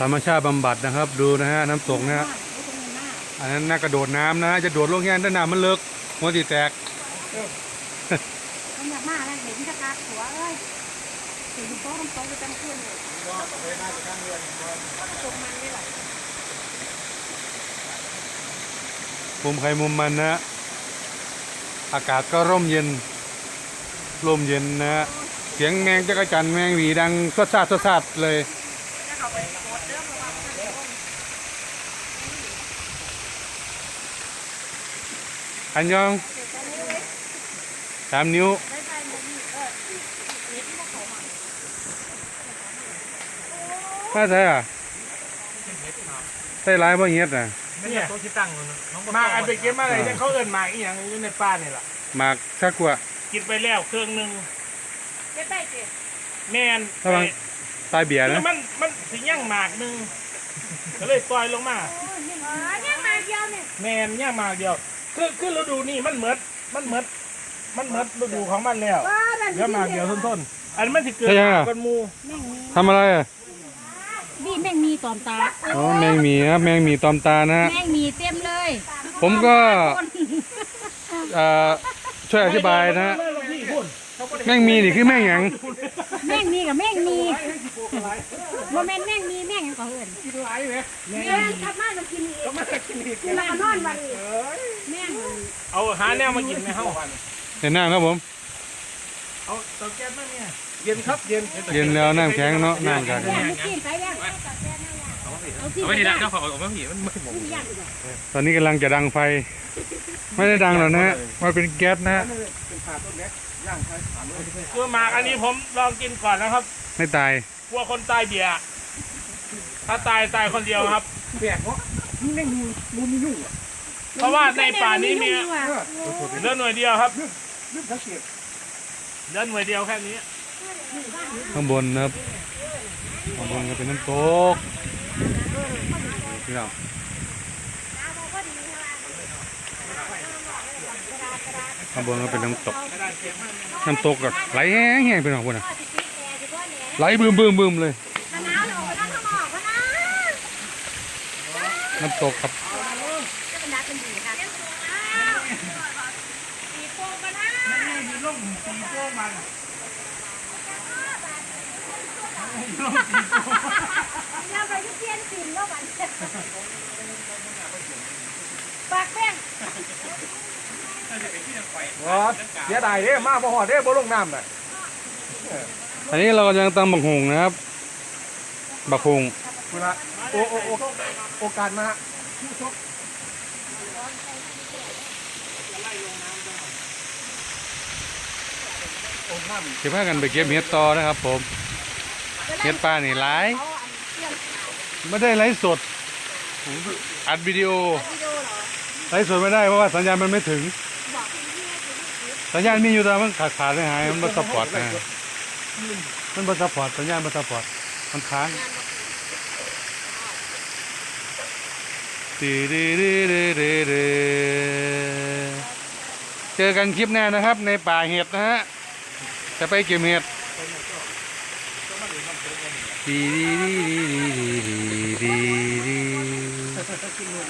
ธรรมชาติบำบัดนะครับ ดูนะฮะน้ำตกนะฮะอันนั้นน่ากระโดดน้ำนะฮะจะโดดลงแง่ด้านน้ำมันเลิกหัวตีแตกมันอยากมาแล้วเห็นจะกัดหัวเอ้ยเห็นโต๊ะน้ำโต๊ะไปตั้งคืนเลยตรงมันไม่ไหลมุมใครมุมมันนะฮะอากาศก็ร่มเย็น ร่มเย็นนะฮะเสียงแมงจักรจันทร์แมงหวีดังสดซาดสดซาดเลย แล้วเขาไปโคตรเด้อเพราะว่ามันจะลง อันยองสามนิ้วได้ใจหมดนี่เออเห็นที่พวกเขามามาใช่อะใส่ร้ายบ่เฮ็ดน่ะเนี่ยตัวที่ตั้งเลยน้องหมากอันไปเก็บมาอะไรเนี่ยเขาเอินหมากอีหยังอยู่ในป่านี่แหละหมากสักกว่ากินไปแล้วเครื่องหนึงเจ๊ได้เจ๊แมนระวังตายเบียร์คือนะมันมันสิย่างหมากหนึงก็เลยปล่อยลงมาโอ้ยนี่เหรอเนี่ยมาเดียวเนี่ยแมนย่างหมากเดียว คือคือฤดูนี่มันเหมือนมันเหมือนมันเหมือนฤดูของมันแล้วว้านั่นเดี๋ยวหมากเดียวทนๆอันมันสิเกิดใช่ยังหอะมากกันหมูแม่งมีทำอะไรอะนี่แม่งมีตอมตา อ๋อแมงหมีครับแมงหมีตอมตานะฮะ แม่งมีเต็มเลยผมก็เอ่อช่วยอธิบายนะฮะเลยพี่พุ่นแมงหมีนี่คือแมงหยังแม่งมีกับแม่งมีโมเมนต์แม่งมีแม่งยังก็เอินกินไรไหมแม่งทำมาจะกินอีกก็มากินอีกกินแล้วก็นอนวันอีก แม่งเอาหาแนวมากินในห้องเห็นหน้าครับผม เอาเตาแก๊สมาเนี่ยเย็นครับเย็นเย็นแล้วน้ำแข็งเนาะน้ำกันแม่งไม่กินไปแล้วเอาที่เอาไม่ดีนะเจ้าของเอาไม่ผีมันไม่หมดย่างตอนนี้กำลังจะดังไฟ ไม่ได้ดังหรอกนะฮะมันเป็นแก๊สนะฮะคือหมากอันนี้ผมลองกินก่อนนะครับ ไม่ตายกลัวคนตายเบียร์ถ้าตายตายคนเดียวครับแปลกเนาะนี่แม่งมูมูมียุ่งอะ เพราะว่าในป่านี้มีเหลือหน่วยเดียวครับเรื่องสังเกตเหลือหน่วยเดียวแค่นี้ ข้างบนนะครับข้างบนก็เป็นน้ำตกพี่น้องข้างบนก็เป็นน้ำตก น้ำตกก็ไหลแห้งแห้งไปหน่อยพุ่นน่ะไหลบึมบึมบึมเลยมะนาวหนูไปนั่งข้างนอกมะนาวน้ำตกครับ จะเป็นนัดเป็นดีค่ะตีโป่งมะนาว มีร่มตีโป้มันเราไปที่เพี้ยนสินแล้วมันปากแป้งว้าเสียดายเด้มาบ่หอดเด้บ่ลงน้ำน่ะอันนี้เรากำลังตำบักหงนะครับ บักหงคุณละโอโอโอโอกาสมาผู้ชก สิพากันไปเก็บเห็ดต่อนะครับ ผม เห็ดป่านี่หลายไม่ได้ไลฟ์สดอัดวิดีโอหรอไลฟ์สดไม่ได้เพราะว่าสัญญาณมันไม่ถึง สัญญาณมีอยู่แต่มันขาดขาดหายมันม่ซัพพอร์ตนะมันม่ซัพพอร์ตสัญญาณม่ซัพพอร์ตมันค้างตีดีดีดีดีดีเจอกันคลิปหน้านะครับ ในป่าเห็ดนะฮะ จะไปกี่เมตรดีดีดีดีดีดีดี